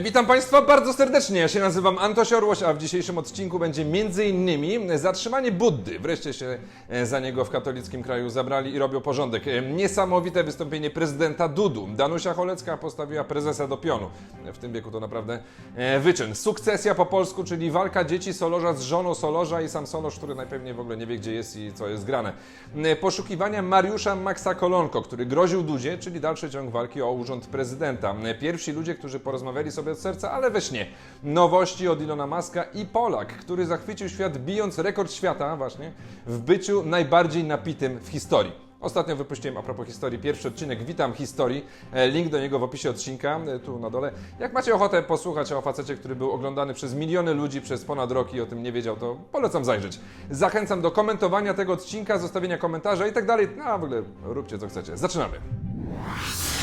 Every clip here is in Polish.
Witam Państwa bardzo serdecznie. Ja się nazywam Antoś Orłoś, a w dzisiejszym odcinku będzie m.in. zatrzymanie Buddy. Wreszcie się e, za niego w katolickim kraju zabrali i robią porządek. E, Niesamowite wystąpienie prezydenta Dudu. Danusia Cholecka postawiła prezesa do pionu. W tym wieku to naprawdę e, wyczyn. Sukcesja po polsku, czyli walka dzieci Solorza z żoną Solorza i sam Solorz, który najpewniej w ogóle nie wie, gdzie jest i co jest grane. E, Poszukiwania Mariusza Maxa Kolonko, który groził Dudzie, czyli dalszy ciąg walki o urząd prezydenta. E, Pierwsi ludzie, którzy porozmawiali sobie od serca, ale we śnie. Nowości od Ilona Maska i Polak, który zachwycił świat bijąc rekord świata właśnie w byciu najbardziej napitym w historii. Ostatnio wypuściłem a propos historii pierwszy odcinek Witam Historii. E, Link do niego w opisie odcinka, e, tu na dole. Jak macie ochotę posłuchać o facecie, który był oglądany przez miliony ludzi przez ponad rok i o tym nie wiedział, to polecam zajrzeć. Zachęcam do komentowania tego odcinka, zostawienia komentarza i tak dalej. No w ogóle róbcie co chcecie. Zaczynamy.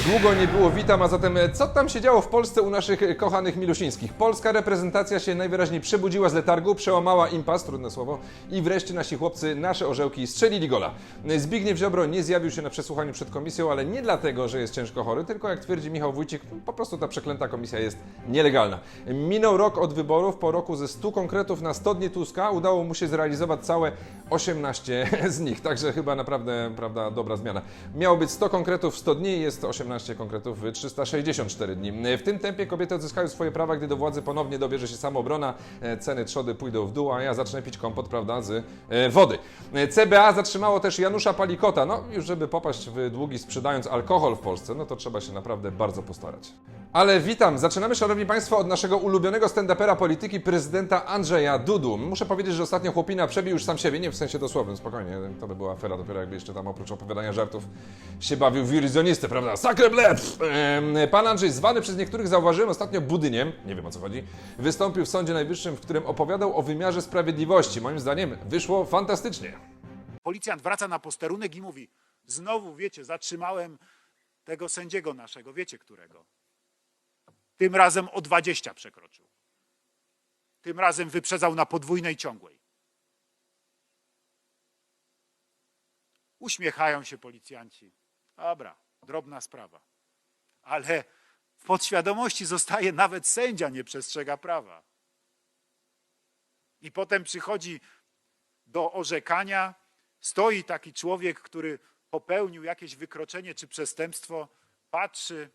Długo nie było witam, a zatem e, co tam się działo w Polsce u naszych e, kochanych Milusińskich? Polska reprezentacja się najwyraźniej przebudziła z letargu, przełamała impas, trudne słowo, i wreszcie nasi chłopcy, nasze orzełki strzelili gola. E, Zbigniew Ziobro nie zjawił się na przesłuchaniu przed komisją, ale nie dlatego, że jest ciężko chory, tylko jak twierdzi Michał Wójcik, po prostu ta przeklęta komisja jest nielegalna. Minął rok od wyborów, po roku ze 100 konkretów na 100 dni Tuska udało mu się zrealizować całe 18 z nich, także chyba naprawdę prawda, dobra zmiana. Miało być 100 konkretów w 100 dni, jest 18 konkretów w 364 dni. W tym tempie kobiety odzyskają swoje prawa, gdy do władzy ponownie dobierze się samoobrona, e, ceny trzody pójdą w dół, a ja zacznę pić kompot, prawda, z e, wody. E, CBA zatrzymało też Janusza Palikota, no już żeby popaść w długi sprzedając alkohol w Polsce, no to trzeba się naprawdę bardzo postarać. Ale witam, zaczynamy szanowni Państwo od naszego ulubionego stand-upera polityki prezydenta Andrzeja Dudu. Muszę powiedzieć, że ostatnio chłopina przebił już sam siebie, nie w sensie dosłownym, spokojnie, to by była afera dopiero jakby jeszcze tam oprócz opowiadania żartów się bawił w iluzjonistę, prawda? Sacre bleu! Pan Andrzej, zwany przez niektórych, zauważyłem ostatnio budyniem, nie wiem o co chodzi, wystąpił w Sądzie Najwyższym, w którym opowiadał o wymiarze sprawiedliwości. Moim zdaniem wyszło fantastycznie. Policjant wraca na posterunek i mówi: Znowu, wiecie, zatrzymałem tego sędziego naszego, wiecie którego. Tym razem o 20 przekroczył. Tym razem wyprzedzał na podwójnej ciągłej. Uśmiechają się policjanci. Dobra, drobna sprawa. Ale w podświadomości zostaje nawet sędzia nie przestrzega prawa. I potem przychodzi do orzekania, stoi taki człowiek, który popełnił jakieś wykroczenie czy przestępstwo, patrzy,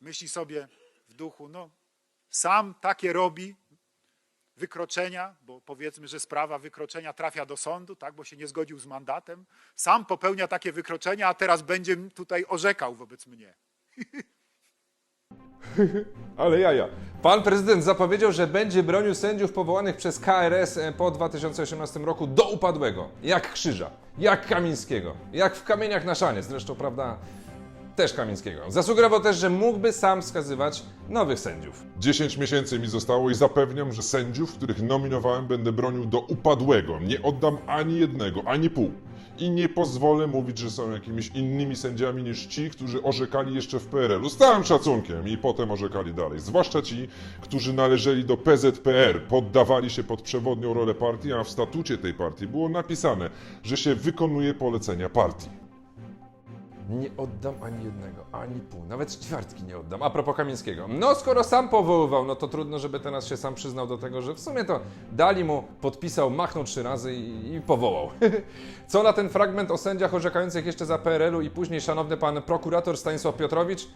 myśli sobie w duchu, no sam takie robi wykroczenia, bo powiedzmy, że sprawa wykroczenia trafia do sądu, tak, bo się nie zgodził z mandatem, sam popełnia takie wykroczenia, a teraz będzie tutaj orzekał wobec mnie. Ale jaja. Pan prezydent zapowiedział, że będzie bronił sędziów powołanych przez KRS e, po 2018 roku do upadłego. Jak Krzyża, jak Kamińskiego, jak w kamieniach na szanie. Zresztą, prawda, też Kamińskiego. Zasugerował też, że mógłby sam wskazywać nowych sędziów. 10 miesięcy mi zostało i zapewniam, że sędziów, których nominowałem, będę bronił do upadłego. Nie oddam ani jednego, ani pół. I nie pozwolę mówić, że są jakimiś innymi sędziami niż ci, którzy orzekali jeszcze w PRL-u z całym szacunkiem i potem orzekali dalej. Zwłaszcza ci, którzy należeli do PZPR, poddawali się pod przewodnią rolę partii, a w statucie tej partii było napisane, że się wykonuje polecenia partii. Nie oddam ani jednego, ani pół, nawet ćwiartki nie oddam. A propos Kamińskiego. No, skoro sam powoływał, no to trudno, żeby teraz się sam przyznał do tego, że w sumie to dali mu, podpisał, machnął trzy razy i, i powołał. Co na ten fragment o sędziach orzekających jeszcze za PRL-u i później szanowny pan prokurator Stanisław Piotrowicz?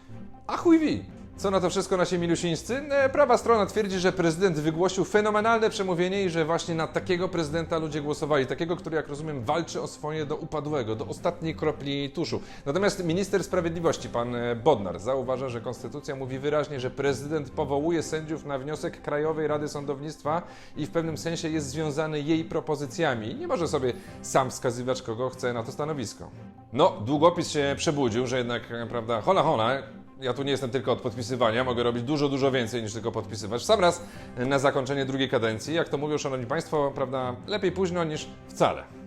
A chuj wi! Co na to wszystko nasi milusińscy? E, Prawa strona twierdzi, że prezydent wygłosił fenomenalne przemówienie i że właśnie na takiego prezydenta ludzie głosowali. Takiego, który, jak rozumiem, walczy o swoje do upadłego, do ostatniej kropli tuszu. Natomiast minister sprawiedliwości, pan e, Bodnar, zauważa, że konstytucja mówi wyraźnie, że prezydent powołuje sędziów na wniosek Krajowej Rady Sądownictwa i w pewnym sensie jest związany jej propozycjami. Nie może sobie sam wskazywać, kogo chce na to stanowisko. No, długopis się przebudził, że jednak, e, prawda, hola hola, ja tu nie jestem tylko od podpisywania, mogę robić dużo, dużo więcej niż tylko podpisywać. W sam raz na zakończenie drugiej kadencji, jak to mówią szanowni państwo, prawda, lepiej późno niż wcale.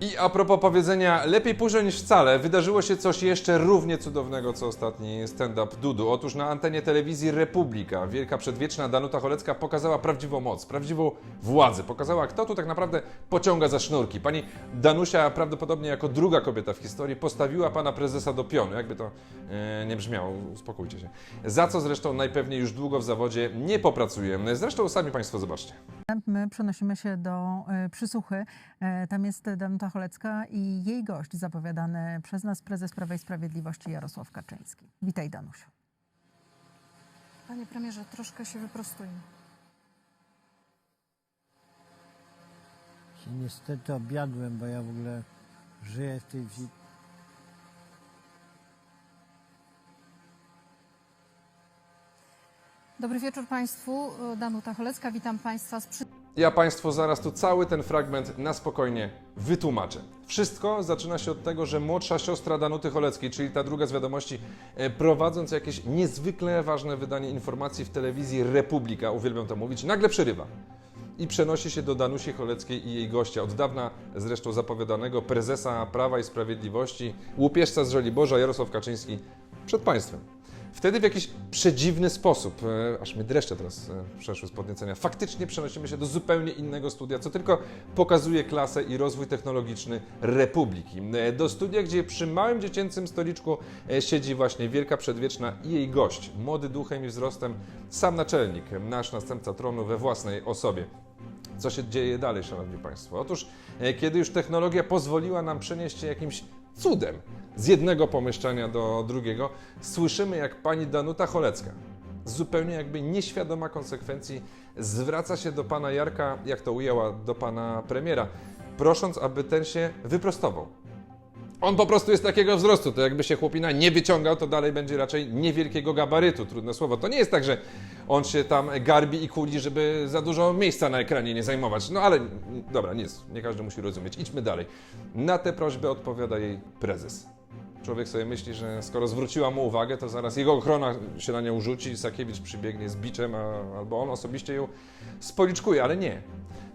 I a propos powiedzenia lepiej późno niż wcale, wydarzyło się coś jeszcze równie cudownego co ostatni stand-up Dudu. Otóż na antenie telewizji Republika wielka przedwieczna Danuta Cholecka pokazała prawdziwą moc, prawdziwą władzę. Pokazała, kto tu tak naprawdę pociąga za sznurki. Pani Danusia prawdopodobnie jako druga kobieta w historii postawiła pana prezesa do pionu. Jakby to e, nie brzmiało, uspokójcie się. Za co zresztą najpewniej już długo w zawodzie nie popracuje. Zresztą sami państwo zobaczcie. My przenosimy się do e, przysłuchy. E, Tam jest Danuta Cholecka i jej gość zapowiadany przez nas prezes Prawa i Sprawiedliwości Jarosław Kaczyński. Witaj Danusiu. Panie premierze, troszkę się wyprostujmy. się niestety objadłem, bo ja w ogóle żyję w tej wsi. Dobry wieczór Państwu. Danuta Cholecka, witam Państwa z przy... Ja Państwu zaraz tu cały ten fragment na spokojnie wytłumaczę. Wszystko zaczyna się od tego, że młodsza siostra Danuty Choleckiej, czyli ta druga z wiadomości, e, prowadząc jakieś niezwykle ważne wydanie informacji w telewizji Republika, uwielbiam to mówić, nagle przerywa i przenosi się do Danusi Choleckiej i jej gościa, od dawna zresztą zapowiadanego prezesa Prawa i Sprawiedliwości, łupieżca z Żoliborza Jarosław Kaczyński przed państwem. Wtedy w jakiś przedziwny sposób, e, aż mi dreszcze teraz e, przeszły z podniecenia, faktycznie przenosimy się do zupełnie innego studia, co tylko pokazuje klasę i rozwój technologiczny Republiki. E, Do studia, gdzie przy małym dziecięcym stoliczku siedzi właśnie wielka przedwieczna i jej gość, młody duchem i wzrostem, sam naczelnik, nasz następca tronu we własnej osobie. Co się dzieje dalej, Szanowni Państwo? Otóż, kiedy już technologia pozwoliła nam przenieść się jakimś cudem z jednego pomieszczenia do drugiego, słyszymy, jak pani Danuta Cholecka, zupełnie jakby nieświadoma konsekwencji, zwraca się do pana Jarka, jak to ujęła, do pana premiera, prosząc, aby ten się wyprostował. On po prostu jest takiego wzrostu, to jakby się chłopina nie wyciągał, to dalej będzie raczej niewielkiego gabarytu, trudne słowo. To nie jest tak, że on się tam garbi i kuli, żeby za dużo miejsca na ekranie nie zajmować. No ale dobra, nic, nie każdy musi rozumieć. Idźmy dalej. Na tę prośbę odpowiada jej prezes. Człowiek sobie myśli, że skoro zwróciła mu uwagę, to zaraz jego ochrona się na nią rzuci, Sakiewicz przybiegnie z biczem, a, albo on osobiście ją spoliczkuje, ale nie.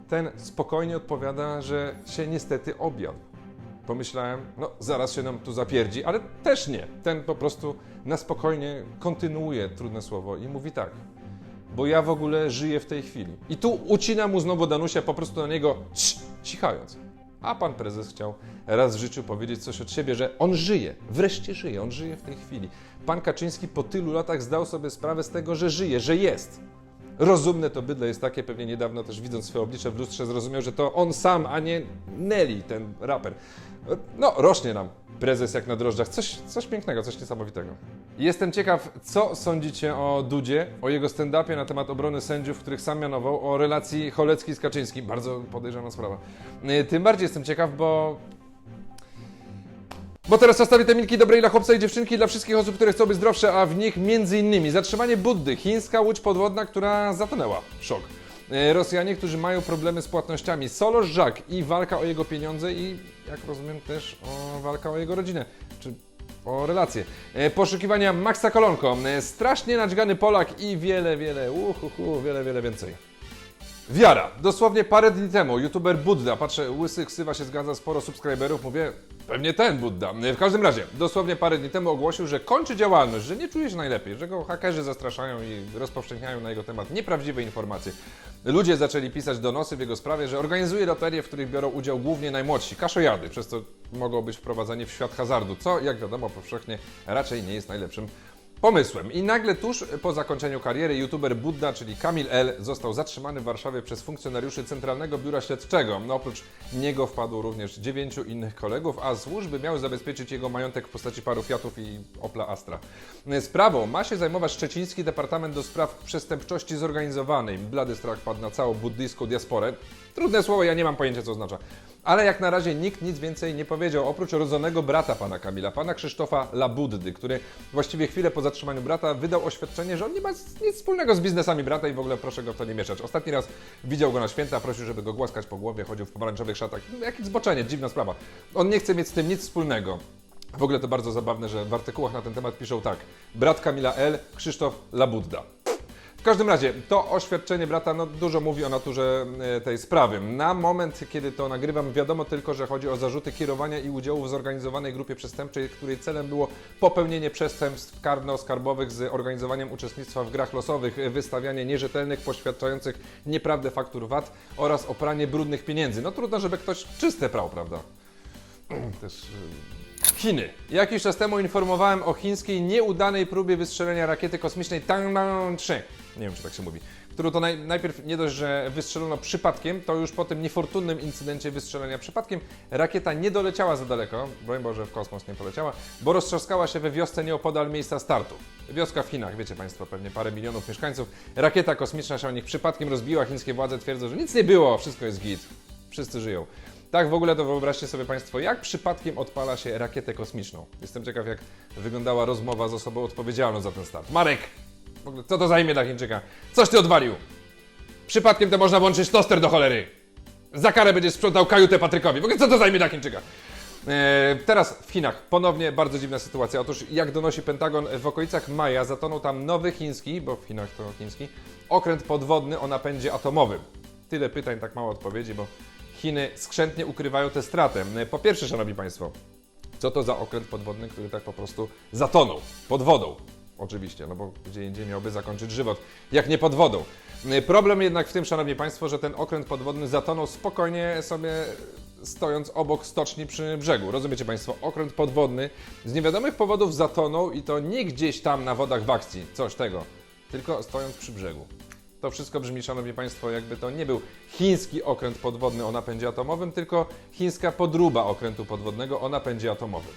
Ten spokojnie odpowiada, że się niestety objadł. Pomyślałem, no zaraz się nam tu zapierdzi, ale też nie. Ten po prostu na spokojnie kontynuuje trudne słowo i mówi tak. Bo ja w ogóle żyję w tej chwili. I tu ucina mu znowu Danusia po prostu na niego cii, cichając. A pan prezes chciał raz w życiu powiedzieć coś od siebie, że on żyje, wreszcie żyje, on żyje w tej chwili. Pan Kaczyński po tylu latach zdał sobie sprawę z tego, że żyje, że jest. Rozumne to bydle jest takie, pewnie niedawno też widząc swoje oblicze w lustrze zrozumiał, że to on sam, a nie Nelly, ten raper. No, rośnie nam prezes jak na drożdżach. Coś, coś pięknego, coś niesamowitego. Jestem ciekaw, co sądzicie o Dudzie, o jego stand-upie na temat obrony sędziów, których sam mianował, o relacji Cholecki z Kaczyńskim. Bardzo podejrzana sprawa. Y, Tym bardziej jestem ciekaw, bo bo teraz zostawię te milki dobrej dla chłopca i dziewczynki dla wszystkich osób, które chcą być zdrowsze, a w nich innymi zatrzymanie Buddy, chińska łódź podwodna, która zatonęła. Szok. E, Rosjanie, którzy mają problemy z płatnościami, Solos Żak i walka o jego pieniądze i, jak rozumiem, też o walka o jego rodzinę, czy o relacje. E, Poszukiwania Maxa Kolonko, e, strasznie naćgany Polak i wiele, wiele, uhuhu, wiele, wiele więcej. Wiara. Dosłownie parę dni temu youtuber Budda, patrzę, łysy ksywa się zgadza, sporo subskryberów, mówię, pewnie ten Budda. W każdym razie, dosłownie parę dni temu ogłosił, że kończy działalność, że nie czuje się najlepiej, że go hakerzy zastraszają i rozpowszechniają na jego temat nieprawdziwe informacje. Ludzie zaczęli pisać donosy w jego sprawie, że organizuje loterie, w których biorą udział głównie najmłodsi, kaszojady, przez co mogą być wprowadzani w świat hazardu, co, jak wiadomo, powszechnie raczej nie jest najlepszym pomysłem. I nagle tuż po zakończeniu kariery youtuber Budda, czyli Kamil L., został zatrzymany w Warszawie przez funkcjonariuszy Centralnego Biura Śledczego. No, oprócz niego wpadło również dziewięciu innych kolegów, a służby miały zabezpieczyć jego majątek w postaci paru Fiatów i Opla Astra. Sprawą ma się zajmować Szczeciński Departament do Spraw Przestępczości Zorganizowanej. Blady strach padł na całą buddyjską diasporę. Trudne słowo, ja nie mam pojęcia, co oznacza. Ale jak na razie nikt nic więcej nie powiedział, oprócz rodzonego brata pana Kamila, pana Krzysztofa Labuddy, który właściwie chwilę po zatrzymaniu brata wydał oświadczenie, że on nie ma nic wspólnego z biznesami brata i w ogóle proszę go w to nie mieszać. Ostatni raz widział go na święta, prosił, żeby go głaskać po głowie, chodził w pomarańczowych szatach. Jakie zboczenie, dziwna sprawa. On nie chce mieć z tym nic wspólnego. W ogóle to bardzo zabawne, że w artykułach na ten temat piszą tak. Brat Kamila L. Krzysztof Labudda. W każdym razie, to oświadczenie brata no, dużo mówi o naturze e, tej sprawy. Na moment, kiedy to nagrywam, wiadomo tylko, że chodzi o zarzuty kierowania i udziału w zorganizowanej grupie przestępczej, której celem było popełnienie przestępstw karno-skarbowych z organizowaniem uczestnictwa w grach losowych, wystawianie nierzetelnych, poświadczających nieprawdę faktur VAT oraz opranie brudnych pieniędzy. No trudno, żeby ktoś czyste prał, prawda? Też... e, Chiny. Jakiś czas temu informowałem o chińskiej nieudanej próbie wystrzelenia rakiety kosmicznej Tangdang-3. Nie wiem, czy tak się mówi. Którą to naj, najpierw nie dość, że wystrzelono przypadkiem, to już po tym niefortunnym incydencie wystrzelenia przypadkiem rakieta nie doleciała za daleko, broń Boże w kosmos nie poleciała, bo roztrzaskała się we wiosce nieopodal miejsca startu. Wioska w Chinach, wiecie Państwo, pewnie parę milionów mieszkańców. Rakieta kosmiczna się o nich przypadkiem rozbiła. Chińskie władze twierdzą, że nic nie było, wszystko jest git. Wszyscy żyją. Tak w ogóle to wyobraźcie sobie Państwo, jak przypadkiem odpala się rakietę kosmiczną. Jestem ciekaw, jak wyglądała rozmowa z osobą odpowiedzialną za ten start. Marek! W ogóle, co to za imię dla Chińczyka? Coś ty odwalił! Przypadkiem to można włączyć toster do cholery! Za karę będziesz sprzątał kajutę Patrykowi. W ogóle, co to za imię dla Chińczyka? Eee, teraz w Chinach ponownie bardzo dziwna sytuacja. Otóż, jak donosi Pentagon, w okolicach Maja zatonął tam nowy chiński, bo w Chinach to chiński, okręt podwodny o napędzie atomowym. Tyle pytań, tak mało odpowiedzi, bo Chiny skrzętnie ukrywają tę stratę. E, Po pierwsze, Szanowni Państwo, co to za okręt podwodny, który tak po prostu zatonął pod wodą? Oczywiście, no bo gdzie indziej miałby zakończyć żywot, jak nie pod wodą. Problem jednak w tym, Szanowni Państwo, że ten okręt podwodny zatonął spokojnie sobie stojąc obok stoczni przy brzegu. Rozumiecie Państwo? Okręt podwodny z niewiadomych powodów zatonął i to nie gdzieś tam na wodach w akcji, coś tego, tylko stojąc przy brzegu. To wszystko brzmi, Szanowni Państwo, jakby to nie był chiński okręt podwodny o napędzie atomowym, tylko chińska podróba okrętu podwodnego o napędzie atomowym.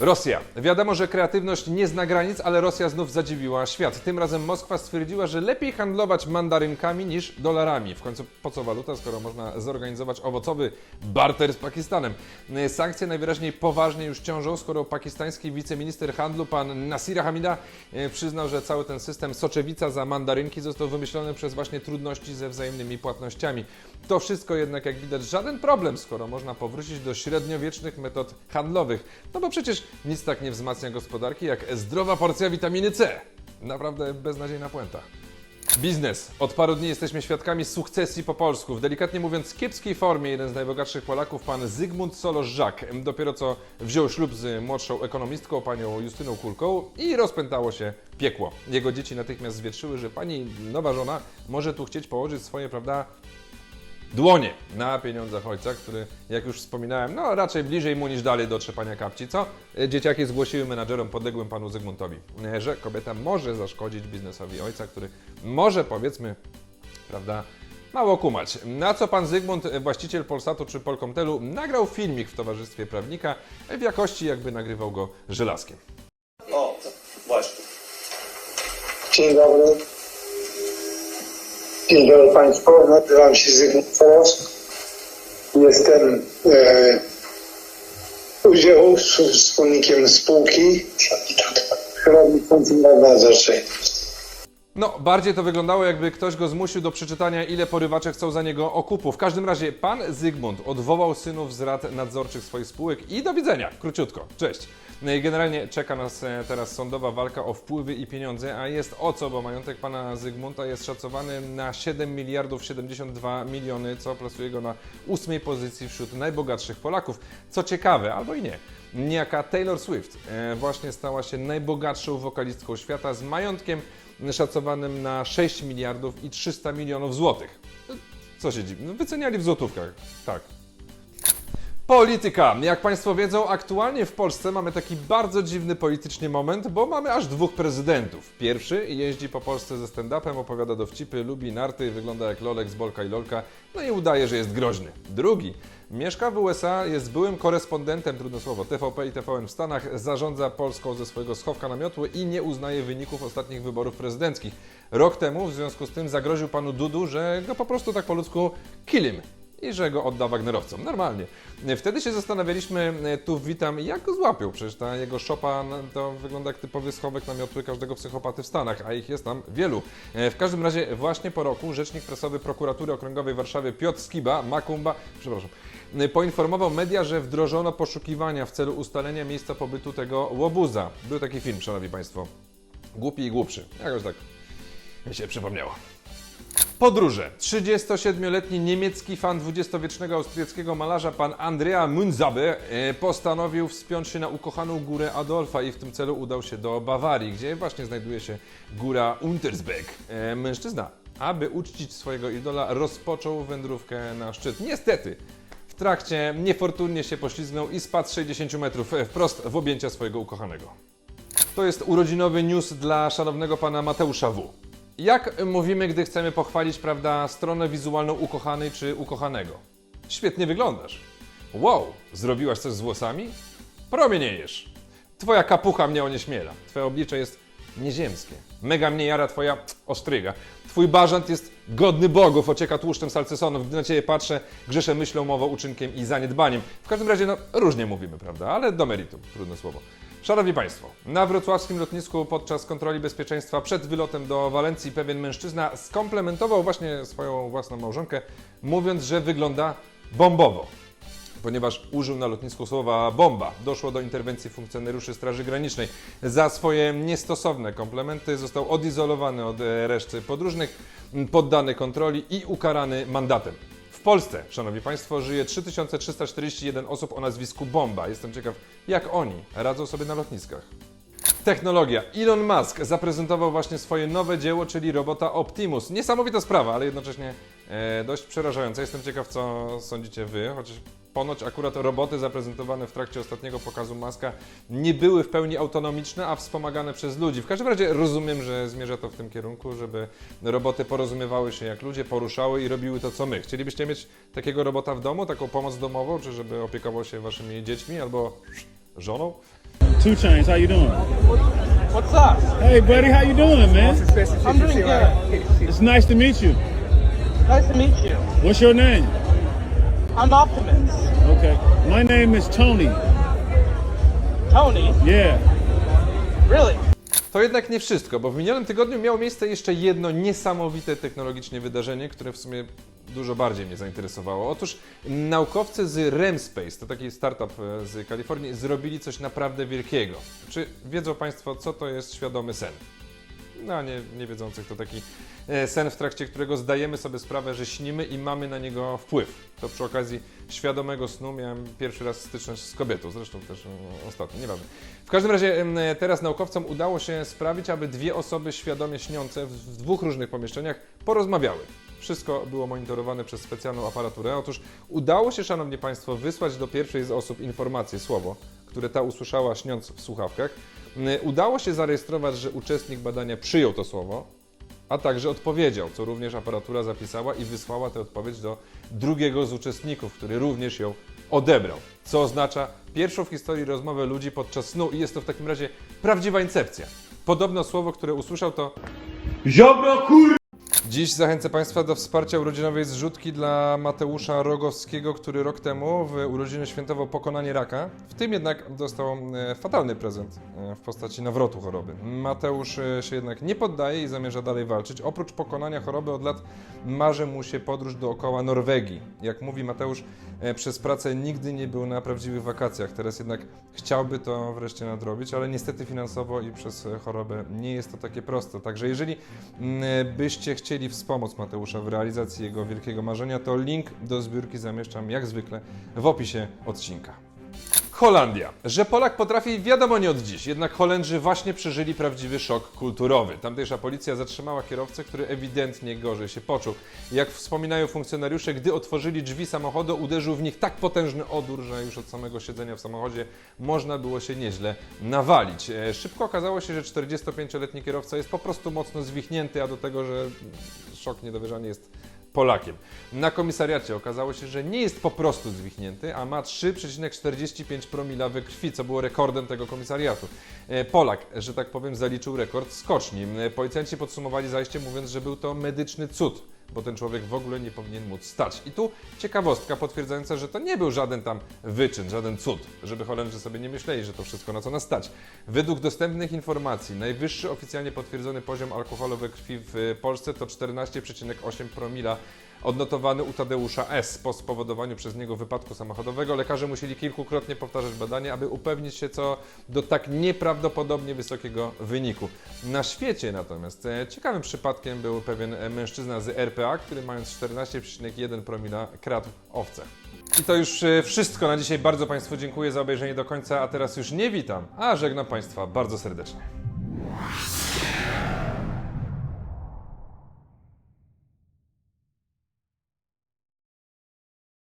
Rosja. Wiadomo, że kreatywność nie zna granic, ale Rosja znów zadziwiła świat. Tym razem Moskwa stwierdziła, że lepiej handlować mandarynkami niż dolarami. W końcu po co waluta, skoro można zorganizować owocowy barter z Pakistanem? Sankcje najwyraźniej poważnie już ciążą, skoro pakistański wiceminister handlu, pan Nasira Hamida, y, przyznał, że cały ten system soczewica za mandarynki został wymyślony przez właśnie trudności ze wzajemnymi płatnościami. To wszystko jednak, jak widać, żaden problem, skoro można powrócić do średniowiecznych metod handlowych. No bo przecież nic tak nie wzmacnia gospodarki jak zdrowa porcja witaminy C. Naprawdę beznadziejna puenta. Biznes. Od paru dni jesteśmy świadkami sukcesji po polsku. W delikatnie mówiąc kiepskiej formie jeden z najbogatszych Polaków, pan Zygmunt Solosz-Żak, dopiero co wziął ślub z młodszą ekonomistką, panią Justyną Kulką i rozpętało się piekło. Jego dzieci natychmiast zwietrzyły, że pani nowa żona może tu chcieć położyć swoje, prawda, dłonie na pieniądzach ojca, który, jak już wspominałem, no raczej bliżej mu niż dalej do trzepania kapci, co e, dzieciaki zgłosiły menadżerom podległym panu Zygmuntowi, e, że kobieta może zaszkodzić biznesowi ojca, który może, powiedzmy, prawda, mało kumać. Na co pan Zygmunt, e, właściciel Polsatu czy Polkomtelu, nagrał filmik w towarzystwie prawnika, w jakości jakby nagrywał go żelazkiem. O, właśnie. Dzień dobry. Dzień dobry Państwu. Nazywam się Zygmunt Foros. Jestem e, udział wspólnikiem spółki. No, bardziej to wyglądało, jakby ktoś go zmusił do przeczytania, ile porywacze chcą za niego okupu. W każdym razie, pan Zygmunt odwołał synów z rad nadzorczych swoich spółek i do widzenia. Króciutko. Cześć. No i generalnie czeka nas e, teraz sądowa walka o wpływy i pieniądze, a jest o co, bo majątek pana Zygmunta jest szacowany na 7 miliardów 72 miliony, co plasuje go na ósmej pozycji wśród najbogatszych Polaków. Co ciekawe, albo i nie. Niejaka Taylor Swift e, właśnie stała się najbogatszą wokalistką świata z majątkiem szacowanym na 6 miliardów i 300 milionów złotych. Co się dziwi? No, wyceniali w złotówkach, tak. Polityka. Jak Państwo wiedzą, aktualnie w Polsce mamy taki bardzo dziwny politycznie moment, bo mamy aż dwóch prezydentów. Pierwszy jeździ po Polsce ze stand-upem, opowiada dowcipy, lubi narty, wygląda jak Lolek z Bolka i Lolka, no i udaje, że jest groźny. Drugi mieszka w USA, jest byłym korespondentem, trudne słowo, TVP i TVN w Stanach, zarządza Polską ze swojego schowka na miotły i nie uznaje wyników ostatnich wyborów prezydenckich. Rok temu w związku z tym zagroził panu Dudu, że go po prostu tak po ludzku kill him i że go odda Wagnerowcom. Normalnie. Wtedy się zastanawialiśmy, e, tu witam, jak go złapią. Przecież ta jego szopa no, to wygląda jak typowy schowek na miotły każdego psychopaty w Stanach, a ich jest tam wielu. E, W każdym razie właśnie po roku rzecznik prasowy prokuratury okręgowej w Warszawie Piotr Skiba, Makumba, przepraszam, e, poinformował media, że wdrożono poszukiwania w celu ustalenia miejsca pobytu tego łobuza. Był taki film, szanowni państwo. Głupi i głupszy. Jakoś tak mi się przypomniało. Podróże. 37-letni niemiecki fan XX-wiecznego austriackiego malarza pan Andrea Munzabe e, postanowił wspiąć się na ukochaną górę Adolfa i w tym celu udał się do Bawarii, gdzie właśnie znajduje się góra Untersberg. E, Mężczyzna, aby uczcić swojego idola, rozpoczął wędrówkę na szczyt. Niestety, w trakcie niefortunnie się poślizgnął i spadł z 60 metrów e, wprost w objęcia swojego ukochanego. To jest urodzinowy news dla szanownego pana Mateusza W. Jak mówimy, gdy chcemy pochwalić, prawda, stronę wizualną ukochanej czy ukochanego? Świetnie wyglądasz. Wow, zrobiłaś coś z włosami? Promieniejesz. Twoja kapucha mnie onieśmiela. Twoje oblicze jest nieziemskie. Mega mnie jara twoja ostryga. Twój bażant jest godny bogów, ocieka tłuszczem salcesonów. Gdy na ciebie patrzę, grzeszę myślą, mową, uczynkiem i zaniedbaniem. W każdym razie, no, różnie mówimy, prawda? Ale do meritum, trudne słowo. Szanowni Państwo, na wrocławskim lotnisku podczas kontroli bezpieczeństwa przed wylotem do Walencji pewien mężczyzna skomplementował właśnie swoją własną małżonkę, mówiąc, że wygląda bombowo ponieważ użył na lotnisku słowa bomba. Doszło do interwencji funkcjonariuszy Straży Granicznej. Za swoje niestosowne komplementy został odizolowany od reszty podróżnych, poddany kontroli i ukarany mandatem. W Polsce, Szanowni Państwo, żyje 3341 osób o nazwisku Bomba. Jestem ciekaw, jak oni radzą sobie na lotniskach. Technologia. Elon Musk zaprezentował właśnie swoje nowe dzieło, czyli robota Optimus. Niesamowita sprawa, ale jednocześnie e, dość przerażająca. Jestem ciekaw, co sądzicie Wy, chociaż ponoć akurat roboty zaprezentowane w trakcie ostatniego pokazu Muska nie były w pełni autonomiczne, a wspomagane przez ludzi. W każdym razie rozumiem, że zmierza to w tym kierunku, żeby roboty porozumiewały się jak ludzie, poruszały i robiły to, co my. Chcielibyście mieć takiego robota w domu, taką pomoc domową, czy żeby opiekował się Waszymi dziećmi albo żoną? Two Chains, how you doing? What's up? Hey, buddy, how you doing, man? I'm doing good. It's nice to meet you. Nice to meet you. What's your name? I'm Optimus. Okay, my name is Tony. Tony. Yeah. Really? To jednak nie wszystko, bo w minionym tygodniu miało miejsce jeszcze jedno niesamowite technologicznie wydarzenie, które w sumie dużo bardziej mnie zainteresowało. Otóż naukowcy z REMSpace, to taki startup e, z Kalifornii, zrobili coś naprawdę wielkiego. Czy wiedzą Państwo, co to jest świadomy sen? No, nie, nie wiedzących to taki e, sen, w trakcie którego zdajemy sobie sprawę, że śnimy i mamy na niego wpływ. To przy okazji świadomego snu miałem pierwszy raz styczność z kobietą, zresztą też e, ostatnio, nieważne. W każdym razie teraz naukowcom udało się sprawić, aby dwie osoby świadomie śniące w dwóch różnych pomieszczeniach porozmawiały. Wszystko było monitorowane przez specjalną aparaturę. Otóż udało się, Szanowni Państwo, wysłać do pierwszej z osób informację, słowo, które ta usłyszała śniąc w słuchawkach. M, Udało się zarejestrować, że uczestnik badania przyjął to słowo, a także odpowiedział, co również aparatura zapisała i wysłała tę odpowiedź do drugiego z uczestników, który również ją odebrał. Co oznacza pierwszą w historii rozmowę ludzi podczas snu i jest to w takim razie prawdziwa incepcja. Podobno słowo, które usłyszał to Dziś zachęcę Państwa do wsparcia urodzinowej zrzutki dla Mateusza Rogowskiego, który rok temu w urodziny świętował pokonanie raka. W tym jednak dostał e, fatalny prezent e, w postaci nawrotu choroby. Mateusz e, się jednak nie poddaje i zamierza dalej walczyć. Oprócz pokonania choroby od lat marzy mu się podróż dookoła Norwegii. Jak mówi Mateusz, przez pracę nigdy nie był na prawdziwych wakacjach. Teraz jednak chciałby to wreszcie nadrobić, ale niestety finansowo i przez chorobę nie jest to takie proste. Także jeżeli mm, byście chcieli wspomóc Mateusza w realizacji jego wielkiego marzenia, to link do zbiórki zamieszczam jak zwykle w opisie odcinka. Holandia. Że Polak potrafi, wiadomo nie od dziś, jednak Holendrzy właśnie przeżyli prawdziwy szok kulturowy. Tamtejsza policja zatrzymała kierowcę, który ewidentnie gorzej się poczuł. Jak wspominają funkcjonariusze, gdy otworzyli drzwi samochodu, uderzył w nich tak potężny odór, że już od samego siedzenia w samochodzie można było się nieźle nawalić. E, Szybko okazało się, że 45-letni kierowca jest po prostu mocno zwichnięty, a do tego, że szok niedowierzany jest Polakiem. Na komisariacie okazało się, że nie jest po prostu zwichnięty, a ma 3,45 promila we krwi, co było rekordem tego komisariatu. E, Polak, że tak powiem, zaliczył rekord skoczni. E, Policjanci podsumowali zajście mówiąc, że był to medyczny cud, bo ten człowiek w ogóle nie powinien móc stać. I tu ciekawostka potwierdzająca, że to nie był żaden tam wyczyn, żaden cud, żeby Holendrzy sobie nie myśleli, że to wszystko na co nas stać. Według dostępnych informacji najwyższy oficjalnie potwierdzony poziom alkoholu we krwi w Polsce to 14,8 promila odnotowany u Tadeusza S. Po spowodowaniu przez niego wypadku samochodowego lekarze musieli kilkukrotnie powtarzać badanie, aby upewnić się co do tak nieprawdopodobnie wysokiego wyniku. Na świecie natomiast e, ciekawym przypadkiem był pewien e, mężczyzna z RPA, który mając 14,1 promila kradł owce. I to już e, wszystko na dzisiaj. Bardzo Państwu dziękuję za obejrzenie do końca, a teraz już nie witam, a żegnam Państwa bardzo serdecznie.